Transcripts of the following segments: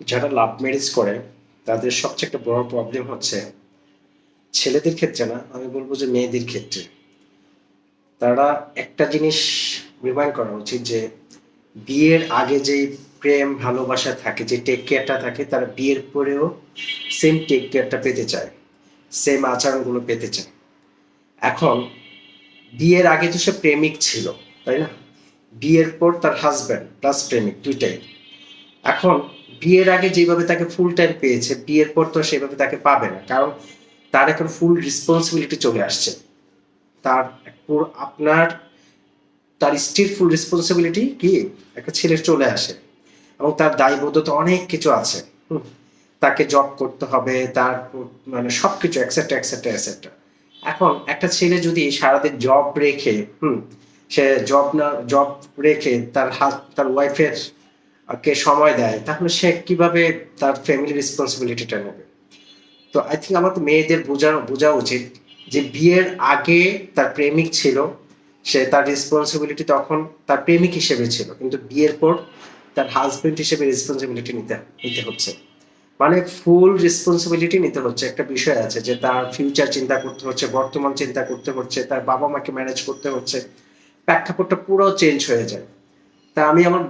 যারা love marriage করে, তাদের সবচেয়ে একটা বড় প্রবলেম হচ্ছে ছেলেদের ক্ষেত্রে না, আমি বলব যে মেয়েদের ক্ষেত্রে। তারা একটা জিনিস রিমাইন্ড করা উচিত যে বিয়ের আগে যেই প্রেম, ভালোবাসা থাকে, যে টেক কেয়ারটা থাকে, তারা বিয়ের পরেও সেম টেক কেয়ারটা পেতে চায় সেম আচরণগুলো পেতে চায়। এখন বিয়ের আগে তো সে প্রেমিক ছিল, তাই না? বিয়ের পর তার হাজব্যান্ড প্লাস প্রেমিক, দুইটাই। এখন বিয়ের আগে যেভাবে তাকে ফুল টাইম পেয়েছে, বিয়ের পর তো সেভাবে তাকে পাবে না, কারণ তার এখন ফুল রেসপন্সিবিলিটি চলে আসছে। তার আপনার, তার স্ত্রীর ফুল রেসপন্সিবিলিটি কি? একটা ছেলের চলে আসে। এবং তার দায়বদ্ধতা অনেক কিছু আছে। তাকে জব করতে হবে, তার মানে সব কিছু এক্সেট্রা এক্সেট্রা এখন একটা ছেলে যদি সারাদিন জব রেখে, হুম, সে জব না জব রেখে তার হাত তার ওয়াইফের কে সময় দেয়, তাহলে সে কীভাবে তার ফ্যামিলি রেসপন্সিবিলিটিটা নেবে? তো আই থিঙ্ক আমাদের মেয়েদের বোঝা বোঝা উচিত যে বিয়ের আগে তার প্রেমিক ছিল, সে তার রেসপন্সিবিলিটি তখন তার প্রেমিক হিসেবে ছিল, কিন্তু বিয়ের পর তার হাজবেন্ড হিসেবে রেসপন্সিবিলিটি নিতে নিতে হচ্ছে। মানে ফুল রেসপন্সিবিলিটি নিতে হচ্ছে, একটা বিষয় আছে যে তার ফিউচার চিন্তা করতে হচ্ছে, বর্তমান চিন্তা করতে হচ্ছে, তার বাবা মাকে ম্যানেজ করতে হচ্ছে, প্রেক্ষাপটটা পুরো চেঞ্জ হয়ে যায়। তা আমি আমার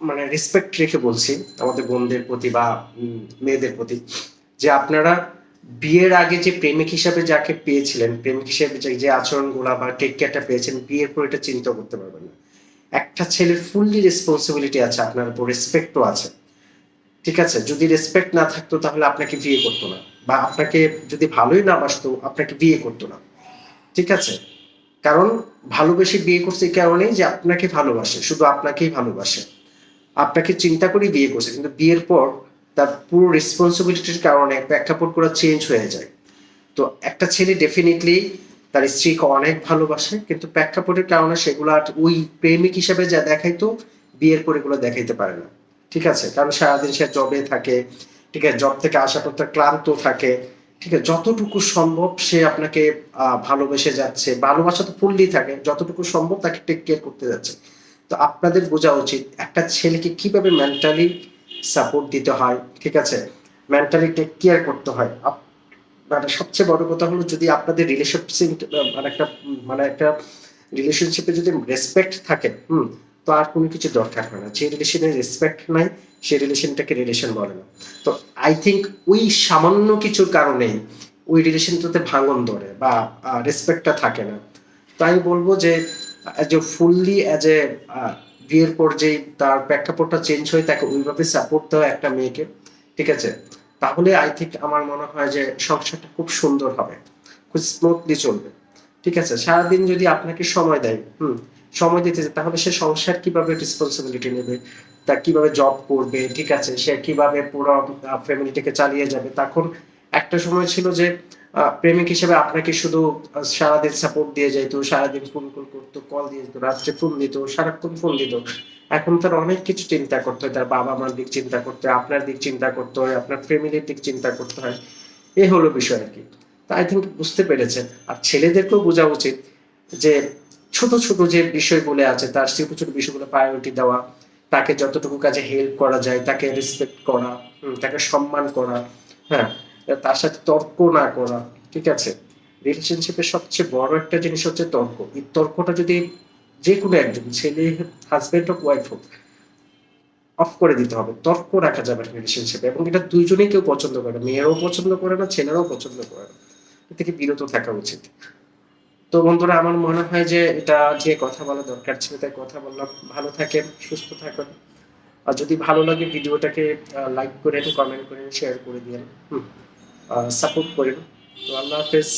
মানে রেসপেক্ট রেখে বলছি আমাদের বোনদের প্রতি বা মেয়েদের প্রতি, যে আপনারা বিয়ের আগে যে প্রেমিক হিসাবে যাকে পেয়েছিলেন, প্রেমিক হিসেবে যে আচরণগুলা বা টেক কেয়ারটা পেয়েছেন, বিয়ের পর এটা চিন্তা করতে পারবেন না। একটা ছেলের ফুললি রেসপন্সিবিলিটি আছে, আপনার উপর রেসপেক্টও আছে। ঠিক আছে? যদি রেসপেক্ট না থাকতো তাহলে আপনাকে বিয়ে করতো না। বা আপনাকে যদি ভালোই না বাসতো, আপনাকে বিয়ে করতো না। ঠিক আছে? কারণ ভালোবেসে বিয়ে করছে এই কারণেই যে আপনাকে ভালোবাসে, শুধু আপনাকেই ভালোবাসে। আপনাকে চিন্তা করে বিয়ে করছে, কিন্তু বিয়ের পর তার পুরো রেসপন্সিবিলিটির কারণে প্রেক্ষাপট পুরো চেঞ্জ হয়ে যায়। তো একটা ছেলে ডেফিনেটলি তার স্ত্রীকে অনেক ভালোবাসে, কিন্তু প্রেক্ষাপটের কারণে সেগুলো আর ওই প্রেমিক হিসাবে যা দেখাইতো বিয়ের পর এগুলো দেখাইতে পারে না। ঠিক আছে? কারণ সারাদিন সে জবে থাকে, ঠিক আছে? জব থেকে আসার পর তার ক্লান্ত থাকে, ঠিক আছে? যতটুকু সম্ভব সে আপনাকে ভালোবেসে যাচ্ছে, ভালোবাসা তো ফুললি থাকে, যতটুকু সম্ভব তাকে টেক কেয়ার করতে যাচ্ছে। তো আপনাদের বোঝা উচিত একটা ছেলেকে কীভাবে মেন্টালি সাপোর্ট দিতে হয়, ঠিক আছে? মেন্টালি টেক কেয়ার করতে হয়। মানে সবচেয়ে বড় কথা হলো যদি আপনাদের রিলেশনশিপ মানে একটা মানে একটা রিলেশনশিপে যদি রেসপেক্ট থাকে, হুম, তো আর কোনো কিছু দরকার হয় না। যে রিলেশনে রেসপেক্ট নাই সেই রিলেশনটাকে রিলেশন বলে না। তো আই থিঙ্ক ওই সামান্য কিছুর কারণে ওই রিলেশনটাতে ভাঙন ধরে বা রেসপেক্টটা থাকে না। তাই বলব যে as a fully as a বিয়ের পর যেই তার প্রেক্ষাপটটা চেঞ্জ হয়ে, তাকে ওইভাবে সাপোর্ট দেওয়া একটা মেয়েকে, ঠিক আছে? তাহলে আই থিঙ্ক আমার মনে হয় যে সংসারটা খুব সুন্দর হবে, খুব স্মুথলি চলবে, ঠিক আছে? সারাদিন যদি আপনাকে সময় দেয়, হুম, সময় দিতে তাহলে সে সংসার কীভাবে রেসপন্সিবিলিটি নেবে? তা কীভাবে জব করবে, ঠিক আছে? সে কীভাবে পুরো ফ্যামিলিটাকে চালিয়ে যাবে? তখন একটা সময় ছিল যে প্রেমিক হিসেবে আপনাকে শুধু সারাদিন সাপোর্ট দিয়ে যাইতো, সারাদিন ফোন কল করতো কল দিয়ে যেত, রাত্রে ফোন দিত, সারাক্ষণ ফোন দিত। এখন তার অনেক কিছু চিন্তা করতে হয়, তার বাবা মার দিক চিন্তা করতে হয়, আপনার দিক চিন্তা করতে হয়, আপনার ফ্যামিলির দিক চিন্তা করতে হয়। এই হলো বিষয় আর কি। তা আই থিঙ্ক বুঝতে পেরেছেন। আর ছেলেদেরকেও বোঝা উচিত যে, ছোট ছোট যে বিষয়গুলো আছে, তার ছোট ছোট বিষয়গুলো প্রায়োরিটি দেওয়া, তাকে যতটুকু কাজে হেল্প করা যায়, তাকে রেসপেক্ট করা তাকে সম্মান করা হ্যাঁ। তার সাথে তর্ক না করা, ঠিক আছে? রিলেশনশিপের সবচেয়ে বড় একটা জিনিস হচ্ছে তর্ক। এই তর্কটা যদি যে কোনো একজন, ছেলে হাজবেন্ড হোক ওয়াইফ হোক অফ করে দিতে হবে। তর্ক রাখা যাবে রিলেশনশিপে এবং এটা দুইজনেই কেউ পছন্দ করে না। মেয়েরাও পছন্দ করে না, ছেলেরাও পছন্দ করে না। এ থেকে বিরত থাকা উচিত। তো বন্ধুরা, আমার মনে হয় যে এটা যে কথা বলা দরকার ছিল তাই কথা বললাম। ভালো থাকেন, সুস্থ থাকেন। আর যদি ভালো লাগে, ভিডিওটাকে লাইক করেন কমেন্ট করেন শেয়ার করে দিন সাপোর্ট করেন। তো আল্লাহ হাফেজ।